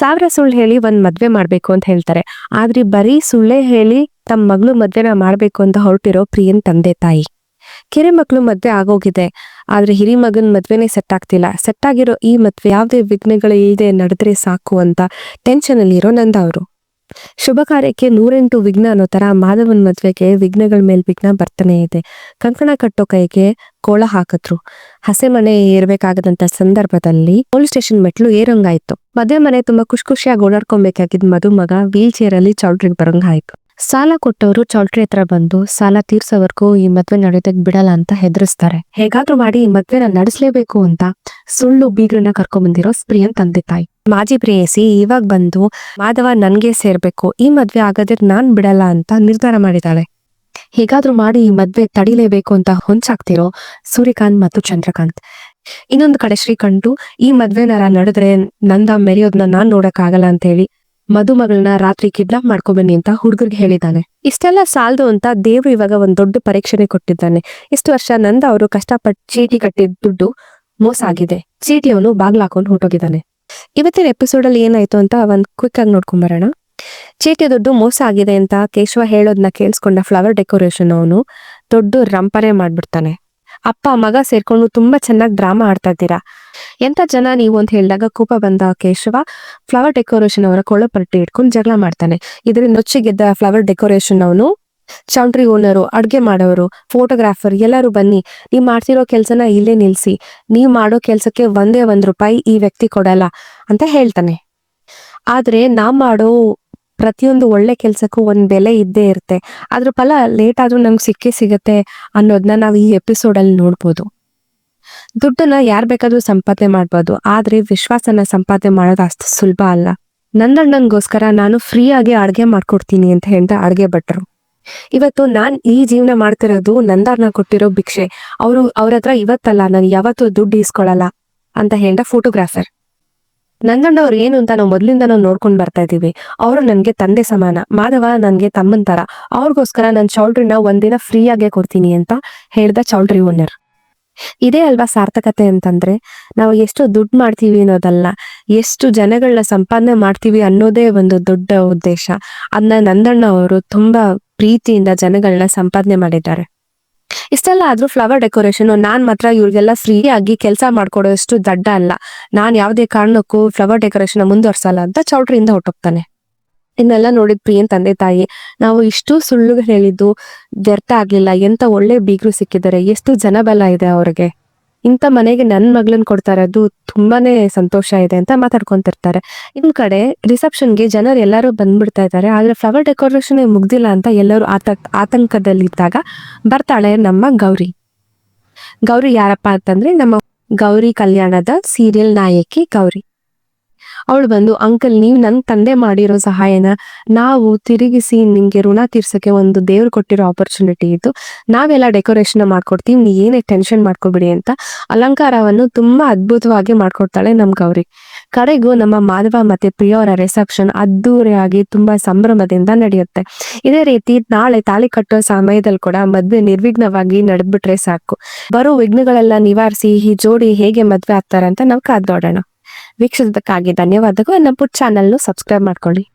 ಸಾವಿರ ಸುಳ್ಳು ಹೇಳಿ ಒಂದ್ ಮದ್ವೆ ಮಾಡ್ಬೇಕು ಅಂತ ಹೇಳ್ತಾರೆ. ಆದ್ರೆ ಬರೀ ಸುಳ್ಳೇ ಹೇಳಿ ತಮ್ಮ ಮಗಳು ಮದ್ವೆನ ಮಾಡ್ಬೇಕು ಅಂತ ಹೊರಟಿರೋ ಪ್ರಿಯನ್ ತಂದೆ ತಾಯಿ. ಕೆರೆ ಮಕ್ಕಳು ಮದ್ವೆ ಆಗೋಗಿದೆ. ಆದ್ರೆ ಹಿರಿ ಮಗನ್ ಮದ್ವೆನೇ ಸೆಟ್ ಆಗ್ತಿಲ್ಲ. ಸೆಟ್ ಆಗಿರೋ ಈ ಮದ್ವೆ ಯಾವುದೇ ವಿಘ್ನಗಳು ಇಲ್ಲದೆ ನಡೆದ್ರೆ ಸಾಕು ಅಂತ ಟೆನ್ಷನ್ ಅಲ್ಲಿ ಇರೋ ನಂದ ಅವರು ಶುಭ ಕಾರ್ಯಕ್ಕೆ ನೂರೆಂಟು ವಿಘ್ನ ಅನ್ನೋ ತರ ಮಾಧವನ್ ಮದ್ವೆಗೆ ವಿಘ್ನಗಳ ಮೇಲ್ ವಿಘ್ನ ಬರ್ತಾನೆ ಇದೆ. ಕಂಕಣ ಕಟ್ಟೋ ಕೈಗೆ ಕೋಳ ಹಾಕಿದ್ರು. ಹಸೆ ಮನೆ ಏರ್ಬೇಕಾಗದಂತ ಸಂದರ್ಭದಲ್ಲಿ ಪೊಲೀಸ್ ಸ್ಟೇಷನ್ ಮೆಟ್ಲು ಏರಂಗಾಯ್ತು. ಮದ್ವೆ ಮನೆ ತುಂಬಾ ಖುಷಿ ಖುಷಿಯಾಗಿ ಓಡಾಡ್ಕೊಬೇಕಾಗಿದ್ ಮದುಮಗ ವೀಲ್ ಚೇರ್ ಅಲ್ಲಿ ಚೌಲ್ಟ್ರಿಗೆ ಬರಂಗಾಯ್ತು. ಸಾಲ ಕೊಟ್ಟವರು ಚೌಲ್ಟ್ರಿ ಹತ್ರ ಬಂದು ಸಾಲ ತೀರ್ಸೋವರೆಗೂ ಈ ಮದ್ವೆ ನಡೆಯೋದಕ್ ಬಿಡಲ್ಲ ಅಂತ ಹೆದರಿಸ್ತಾರೆ. ಹೇಗಾದ್ರೂ ಮಾಡಿ ಈ ಮದ್ವೆನ ನಡೆಸಲೇಬೇಕು ಅಂತ ಸುಳ್ಳು ಬೀಗ್ರನ್ನ ಕರ್ಕೊಂಡ್ ಬಂದಿರೋ ಸ್ಪ್ರಿಯನ್ ತಂದೆ ತಾಯಿ. ಮಾಜಿ ಪ್ರೇಯಸಿ ಇವಾಗ ಬಂದು, ಮಾಧವ, ನನ್ಗೆ ಸೇರ್ಬೇಕು. ಈ ಮದ್ವೆ ಆಗದ್ರೆ ನಾನ್ ಬಿಡಲ್ಲ ಅಂತ ನಿರ್ಧಾರ ಮಾಡಿದಾಳೆ ಹೇಗಾದ್ರೂ ಮಾಡಿ ಈ ಮದ್ವೆ ತಡಿಲೇಬೇಕು ಅಂತ ಹೊಂಚಾಕ್ತಿರೋ ಸೂರ್ಯಕಾಂತ್ ಮತ್ತು ಚಂದ್ರಕಾಂತ್. ಇನ್ನೊಂದು ಕಡೆ ಶ್ರೀಕಂಠು, ಈ ಮದ್ವೆನಾರ ನಡೆದ್ರೆ ನಂದ ಮೆರೆಯೋದ್ನ ನಾನ್ ನೋಡಕ್ ಆಗಲ್ಲ ಅಂತ ಹೇಳಿ ಮದುಮಗಳನ್ನ ರಾತ್ರಿ ಕಿಡ್ನಾಪ್ ಮಾಡ್ಕೊಬನ್ನಿ ಅಂತ ಹುಡುಗರಿಗೆ ಹೇಳಿದ್ದಾನೆ. ಇಷ್ಟೆಲ್ಲ ಸಾಲದು ಅಂತ ದೇವ್ರು ಇವಾಗ ಒಂದ್ ದೊಡ್ಡ ಪರೀಕ್ಷೆನೆ ಕೊಟ್ಟಿದ್ದಾನೆ. ಇಷ್ಟು ವರ್ಷ ನಂದ ಅವರು ಕಷ್ಟಪಟ್ಟು ಚೀಟಿ ಕಟ್ಟಿದ ದುಡ್ಡು ಮೋಸ ಆಗಿದೆ. ಚೀಟಿ ಅವನು ಬಾಗ್ಲಾಕೊಂಡು ಹೊರಟೋಗಿದ್ದಾನೆ. ಇವತ್ತಿನ ಎಪಿಸೋಡ್ ಅಲ್ಲಿ ಏನಾಯ್ತು ಅಂತ ಒಂದ್ ಕ್ವಿಕ್ ಆಗಿ ನೋಡ್ಕೊಂಡ್ ಬರೋಣ. ಚೀಟಿ ದುಡ್ಡು ಮೋಸ ಆಗಿದೆ ಅಂತ ಕೇಶವ ಹೇಳೋದ್ನ ಕೇಳಿಸ್ಕೊಂಡ ಫ್ಲವರ್ ಡೆಕೋರೇಷನ್ ಅವನು ದೊಡ್ಡ ರಂಪರೆ ಮಾಡ್ಬಿಡ್ತಾನೆ. ಅಪ್ಪ, ಮಗ ಸೇರ್ಕೊಂಡು ತುಂಬಾ ಚೆನ್ನಾಗಿ ಡ್ರಾಮಾ ಆಡ್ತಾ ಇದ್ದೀರಾ? ಎಂತ ಜನ ನೀವು ಅಂತ ಹೇಳಿದಾಗ ಕೋಪ ಬಂದ ಕೇಶವ ಫ್ಲವರ್ ಡೆಕೋರೇಷನ್ ಅವರ ಕೊಳ್ಳಪಟ್ಟಿ ಇಟ್ಕೊಂಡು ಜಗಳ ಮಾಡ್ತಾನೆ. ಇದರಿಂದ ನೊಚ್ಚಿಗೆದ್ದ ಫ್ಲವರ್ ಡೆಕೋರೇಷನ್ ಅವನು ಚೌಂಟ್ರಿ ಓನರು ಅಡ್ಗೆ ಮಾಡೋರು ಫೋಟೋಗ್ರಾಫರ್ ಎಲ್ಲರೂ ಬನ್ನಿ. ನೀವ್ ಮಾಡ್ತಿರೋ ಕೆಲ್ಸನ ಇಲ್ಲೇ ನಿಲ್ಸಿ. ನೀವ್ ಮಾಡೋ ಕೆಲ್ಸಕ್ಕೆ ಒಂದೇ ಒಂದ್ ರೂಪಾಯಿ ಈ ವ್ಯಕ್ತಿ ಕೊಡಲ್ಲ ಅಂತ ಹೇಳ್ತಾನೆ. ಆದ್ರೆ ನಾ ಮಾಡೋ ಪ್ರತಿಯೊಂದು ಒಳ್ಳೆ ಕೆಲ್ಸಕ್ಕೂ ಒಂದ್ ಬೆಲೆ ಇದ್ದೇ ಇರುತ್ತೆ. ಅದ್ರ ಫಲ ಲೇಟ್ ಆದ್ರೂ ನಮ್ಗೆ ಸಿಕ್ಕೇ ಸಿಗತ್ತೆ ಅನ್ನೋದನ್ನ ನಾವು ಈ ಎಪಿಸೋಡ್ ಅಲ್ಲಿ ನೋಡ್ಬೋದು. ದುಡ್ಡನ್ನ ಯಾರ್ ಬೇಕಾದ್ರೂ ಸಂಪಾದನೆ ಮಾಡ್ಬೋದು, ಆದ್ರೆ ವಿಶ್ವಾಸನ ಸಂಪಾದನೆ ಮಾಡೋದು ಅಷ್ಟು ಸುಲಭ ಅಲ್ಲ. ನನ್ನಣ್ಣಂಗೋಸ್ಕರ ನಾನು ಫ್ರೀ ಆಗಿ ಅಡ್ಗೆ ಮಾಡ್ಕೊಡ್ತೀನಿ ಅಂತ ಹೇಳ್ದ ಅಡ್ಗೆ ಭಟ್ರು. ಇವತ್ತು ನಾನ್ ಈ ಜೀವನ ಮಾಡ್ತಿರೋದು ನಂದಾರ್ನ ಕೊಟ್ಟಿರೋ ಭಿಕ್ಷೆ. ಅವರು ಅವ್ರ ಹತ್ರ ಇವತ್ತಲ್ಲ, ನಾನು ಯಾವತ್ತೂ ದುಡ್ಡು ಇಸ್ಕೊಳಲ್ಲ ಅಂತ ಹೇಳ್ದ ಫೋಟೋಗ್ರಾಫರ್ ನಂದಣ್ಣ ಅವ್ರು ಏನು ಅಂತ ನಾವು ಮೊದ್ಲಿಂದ ನಾವು ನೋಡ್ಕೊಂಡ್ ಬರ್ತಾ ಇದೀವಿ ಅವರು ನನ್ಗೆ ತಂದೆ ಸಮಾನ, ಮಾಧವ ನನ್ಗೆ ತಮ್ಮನ್ ತರ. ಅವ್ರಿಗೋಸ್ಕರ ನನ್ ಚೌಲ್ಟ್ರಿನ ಒಂದಿನ ಫ್ರೀ ಆಗೇ ಕೊಡ್ತೀನಿ ಅಂತ ಹೇಳ್ದ ಚೌಲ್ಟ್ರಿ ಓನರ್. ಇದೇ ಅಲ್ವಾ ಸಾರ್ಥಕತೆ ಅಂತಂದ್ರೆ, ನಾವು ಎಷ್ಟು ದುಡ್ಡು ಮಾಡ್ತೀವಿ ಅನ್ನೋದಲ್ಲ, ಎಷ್ಟು ಜನಗಳನ್ನ ಸಂಪಾದನೆ ಮಾಡ್ತೀವಿ ಅನ್ನೋದೇ ಒಂದು ದೊಡ್ಡ ಉದ್ದೇಶ. ಅದನ್ನ ನಂದಣ್ಣ ಅವರು ತುಂಬಾ ಪ್ರೀತಿಯಿಂದ ಜನಗಳನ್ನ ಸಂಪಾದನೆ ಮಾಡಿದ್ದಾರೆ. ಇಷ್ಟೆಲ್ಲ ಆದ್ರೂ ಫ್ಲವರ್ ಡೆಕೋರೇಷನ್ ನಾನ್ ಮಾತ್ರ ಇವ್ರಿಗೆಲ್ಲ ಫ್ರೀ ಆಗಿ ಕೆಲಸ ಮಾಡ್ಕೊಡೋಷ್ಟು ದಡ್ಡ ಅಲ್ಲ. ನಾನ್ ಯಾವ್ದೇ ಕಾರಣಕ್ಕೂ ಫ್ಲವರ್ ಡೆಕೋರೇಷನ್ ಮುಂದುವರ್ಸಲ್ಲ ಅಂತ ಚೌಟ್ರಿಯಿಂದ ಹೊಟ್ಟೋಗ್ತಾನೆ ಇನ್ನೆಲ್ಲ ನೋಡಿದ್ ಪ್ರಿಯನ್ ತಂದೆ ತಾಯಿ, ನಾವು ಇಷ್ಟು ಸುಳ್ಳು ಹೇಳಿದ್ದು ವ್ಯರ್ಥ ಆಗ್ಲಿಲ್ಲ, ಎಂತ ಒಳ್ಳೆ ಬೀಗರು ಸಿಕ್ಕಿದ್ದಾರೆ, ಎಷ್ಟು ಜನಬಲ ಇದೆ ಅವ್ರಿಗೆ. ಇಂಥ ಮನೆಗೆ ನನ್ ಮಗಳನ್ ಕೊಡ್ತಾರೆ, ಅದು ತುಂಬಾನೇ ಸಂತೋಷ ಇದೆ ಅಂತ ಮಾತಾಡ್ಕೊಂತಿರ್ತಾರೆ. ಇನ್ ಕಡೆ ರಿಸೆಪ್ಷನ್ಗೆ ಜನರು ಎಲ್ಲರೂ ಬಂದ್ಬಿಡ್ತಾ ಇದ್ದಾರೆ, ಆದ್ರೆ ಫ್ಲವರ್ ಡೆಕೋರೇಷನ್ ಮುಗ್ದಿಲ್ಲ ಅಂತ ಎಲ್ಲರೂ ಆತ, ಆತಂಕದಲ್ಲಿದ್ದಾಗ ಬರ್ತಾಳೆ ನಮ್ಮ ಗೌರಿ. ಗೌರಿ ಯಾರಪ್ಪ ಅಂತಂದ್ರೆ ನಮ್ಮ ಗೌರಿ ಕಲ್ಯಾಣದ ಸೀರಿಯಲ್ ನಾಯಕಿ ಗೌರಿ. ಅವಳು ಬಂದು, ಅಂಕಲ್, ನೀವು ನನ್ನ ತಂದೆ ಮಾಡಿರೋ ಸಹಾಯನ ನಾವು ತಿರುಗಿಸಿ ನಿಮಗೆ ಋಣ ತೀರ್ಸಕ್ಕೆ ಒಂದು ದೇವ್ರು ಕೊಟ್ಟಿರೋ ಆಪರ್ಚುನಿಟಿ ಇತ್ತು. ನಾವೆಲ್ಲ ಡೆಕೋರೇಷನ್ ಮಾಡ್ಕೊಡ್ತೀವಿ, ನೀ ಏನೇ ಟೆನ್ಷನ್ ಮಾಡ್ಕೋಬಿಡಿ ಅಂತ. ಅಲಂಕಾರವನ್ನು ತುಂಬಾ ಅದ್ಭುತವಾಗಿ ಮಾಡ್ಕೊಡ್ತಾಳೆ ನಮ್ ಗೌರಿ. ಕಡೆಗೂ ನಮ್ಮ ಮಾಧವ ಮತ್ತೆ ಪ್ರಿಯವರ ರಿಸೆಪ್ಷನ್ ಅದ್ದೂರಿಯಾಗಿ ತುಂಬಾ ಸಂಭ್ರಮದಿಂದ ನಡೆಯುತ್ತೆ. ಇದೇ ರೀತಿ ನಾಳೆ ತಾಳಿ ಕಟ್ಟೋ ಸಮಯದಲ್ಲಿ ಕೂಡ ಮದ್ವೆ ನಿರ್ವಿಘ್ನವಾಗಿ ನಡೆದ್ಬಿಟ್ರೆ ಸಾಕು. ಬರೋ ವಿಘ್ನಗಳೆಲ್ಲ ನಿವಾರಿಸಿ, ಈ ಜೋಡಿ ಹೇಗೆ ಮದ್ವೆ ಆಗ್ತಾರೆ ಅಂತ ನಾವು ಕಾದ್ ನೋಡೋಣ ವೀಕ್ಷಿಸೋದಕ್ಕಾಗಿ ಧನ್ಯವಾದಗಳು. ನಮ್ಮ ಪುಟ್ ಚಾನಲ್ನು ಸಬ್ಸ್ಕ್ರೈಬ್ ಮಾಡ್ಕೊಳ್ಳಿ.